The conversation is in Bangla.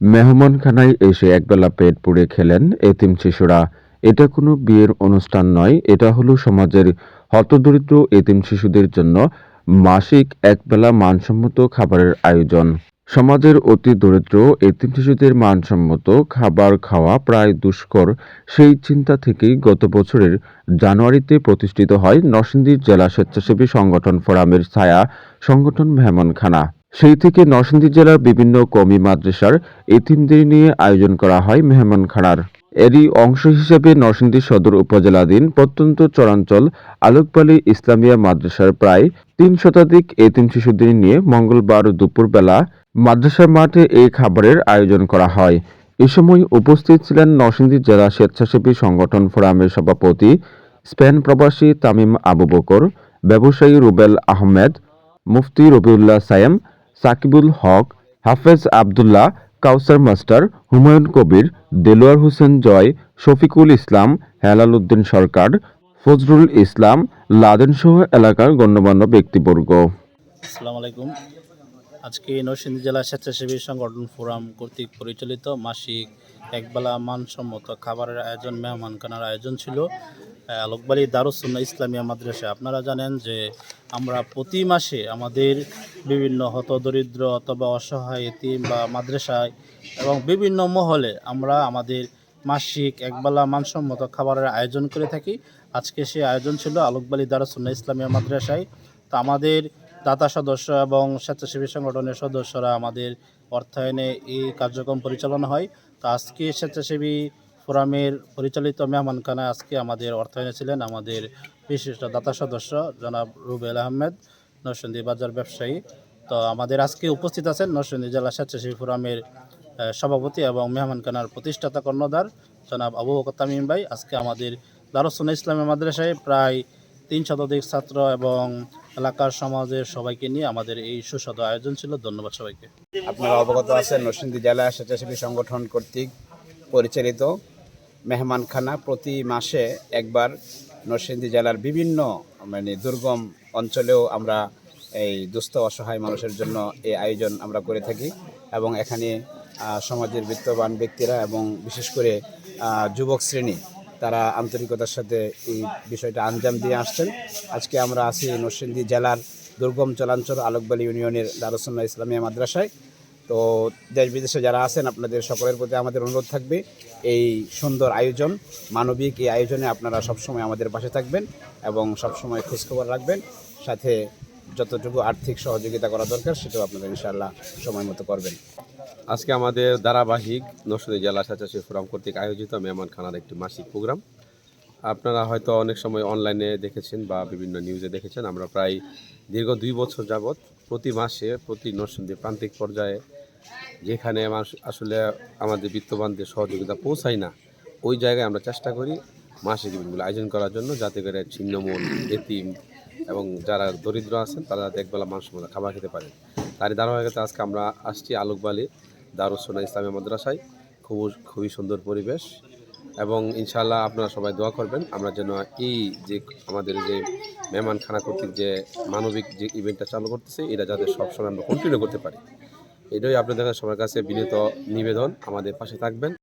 মেহমানখানায় এসে একবেলা পেট পুড়ে খেলেন এতিম শিশুরা। এটা কোনো বিয়ের অনুষ্ঠান নয়, এটা হলো সমাজের হতদরিদ্র এতিম শিশুদের জন্য মাসিক একবেলা মানসম্মত খাবারের আয়োজন। সমাজের অতি দরিদ্র এতিম শিশুদের মানসম্মত খাবার খাওয়া প্রায় দুষ্কর। সেই চিন্তা থেকেই গত বছরের জানুয়ারিতে প্রতিষ্ঠিত হয় নরসিংদী জেলা স্বেচ্ছাসেবী সংগঠন ফোরামের ছায়া সংগঠন মেহমানখানা। সেই থেকে নরসিংদী জেলার বিভিন্ন কমি মাদ্রাসার এতিমদের নিয়ে আয়োজন করা হয় মেহমানখানার। এরই অংশ হিসেবে নরসিংদী সদর উপজেলাধীন প্রত্যন্ত চরাঞ্চল আলোকপালী ইসলামিয়া মাদ্রাসার প্রায় তিন শতাধিক এতিম শিশুদের নিয়ে মঙ্গলবার দুপুরবেলা মাদ্রাসার মাঠে এই খাবারের আয়োজন করা হয়। এ সময় উপস্থিত ছিলেন নরসিংদী জেলা স্বেচ্ছাসেবী সংগঠন ফোরামের সভাপতি স্পেন প্রবাসী তামিম আবু বকর, ব্যবসায়ী রুবেল আহমেদ, মুফতি রবিউল্লাহ সায়েম সাকিবুল হক, হাফেজ আবদুল্লাহ, কাউসার মাস্টার, হুমায়ুন কবির, দেলোয়ার হোসেন জয়, শফিকুল ইসলাম হেলাল উদ্দিন সরকার ফজরুল ইসলাম লাদেন সহ এলাকার গণ্যমান্য ব্যক্তিবর্গ। আসসালামু আলাইকুম। আজকে নরসিংদী জেলা স্বেচ্ছাসেবী সংগঠন ফোরাম কর্তৃক পরিচালিত মাসিক একবেলা মানসম্মত খাবারের আয়োজন, মেহমানখানার আয়োজন ছিল। আলোকবাড়ি দারুসুন্না ইসলামিয়া মাদ্রাসা। আপনারা জানেন যে আমরা প্রতি মাসে আমাদের বিভিন্ন হতদরিদ্র অথবা অসহায় এতিম বা মাদ্রাসায় এবং বিভিন্ন মহলে আমরা আমাদের মাসিক একবেলা মানসম্মত খাবারের আয়োজন করে থাকি। আজকে সে আয়োজন ছিল আলোকবাড়ি দারুসুন্না ইসলামিয়া মাদ্রাসায়। তো আমাদের দাতা সদস্য এবং স্বেচ্ছাসেবী সংগঠনের সদস্যরা আমাদের অর্থায়নে এই কার্যক্রম পরিচালনা হয়। তো আজকে স্বেচ্ছাসেবী ফোরামের পরিচালিত মেহমানখানায় আজকে আমাদের অর্থায়নে ছিলেন আমাদের বিশিষ্ট দাতা সদস্য জনাব রুবেল আহমেদ, নরসিংদী বাজার ব্যবসায়ী। তো আমাদের আজকে উপস্থিত আছেন নরসিংদী জেলা স্বেচ্ছাসেবী ফোরামের সভাপতি এবং মেহমানখানার প্রতিষ্ঠাতা কর্ণধার জনাব আবু তামিম ভাই। আজকে আমাদের দারুসুন্না ইসলামী মাদ্রাসায় প্রায় তিন শতাধিক ছাত্র এবং এলাকার সমাজের সবাইকে নিয়ে আমাদের এই সুস্বাদু আয়োজন ছিল। ধন্যবাদ সবাইকে। আপনারা অবগত আছেন নরসিংদী জেলা স্বেচ্ছাসেবী সংগঠন কর্তৃক পরিচালিত মেহমানখানা প্রতি মাসে একবার নরসিংদী জেলার বিভিন্ন মানে দুর্গম অঞ্চলেও আমরা এই দুস্থ, অসহায় মানুষের জন্য এই আয়োজন আমরা করে থাকি এবং এখানে সমাজের বিত্তবান ব্যক্তিরা এবং বিশেষ করে যুবক শ্রেণি, তারা আন্তরিকতার সাথে এই বিষয়টা আঞ্জাম দিয়ে আসছেন। আজকে আমরা আছি নরসিংদী জেলার দুর্গম চলাঞ্চল আলোকবালী ইউনিয়নের দারুসুল্লাহ ইসলামিয়া মাদ্রাসায়। তো দেশ বিদেশে যারা আছেন, আপনাদের সকলের প্রতি আমাদের অনুরোধ থাকবে, এই সুন্দর আয়োজন, মানবিক এই আয়োজনে আপনারা সবসময় আমাদের পাশে থাকবেন এবং সবসময় খোঁজখবর রাখবেন। সাথে যতটুকু আর্থিক সহযোগিতা করা দরকার, সেটাও আপনাদের ইনশাআল্লাহ সময় মতো করবেন। আজকে আমাদের ধারাবাহিক নরসিংদী জেলা স্বেচ্ছাসেবী ফোরাম কর্তৃক আয়োজিত মেহমানখানার একটি মাসিক প্রোগ্রাম। আপনারা হয়তো অনেক সময় অনলাইনে দেখেছেন বা বিভিন্ন নিউজে দেখেছেন, আমরা প্রায় দীর্ঘ দুই বছর যাবৎ প্রতি মাসে প্রতি নরসিংদী প্রান্তিক পর্যায়ে যেখানে আসলে আমাদের বিত্তবানদের সহযোগিতা পৌঁছায় না, ওই জায়গায় আমরা চেষ্টা করি মাসিক ইভেন্টগুলো আয়োজন করার জন্য যাতে করে ছিন্নমূল, এতিম এবং যারা দরিদ্র আছেন তারা যাতে একবেলা মানসম্মত খাবার খেতে পারেন। তারই ধারাবাহিকতা আজকে আমরা আসছি আলোকবালি দারুসোনা ইসলামী মাদ্রাসায়। খুব খুবই সুন্দর পরিবেশ এবং ইনশাল্লাহ আপনারা সবাই দোয়া করবেন, আমরা যেন এই যে আমাদের যে মেহমানখানা কর্তৃক যে মানবিক যে ইভেন্টটা চালু করতেছে, এটা যাতে সবসময় আমরা কন্টিনিউ করতে পারি। এটাই আপনাদের সবার কাছে বিনীত নিবেদন। আমাদের পাশে থাকবেন।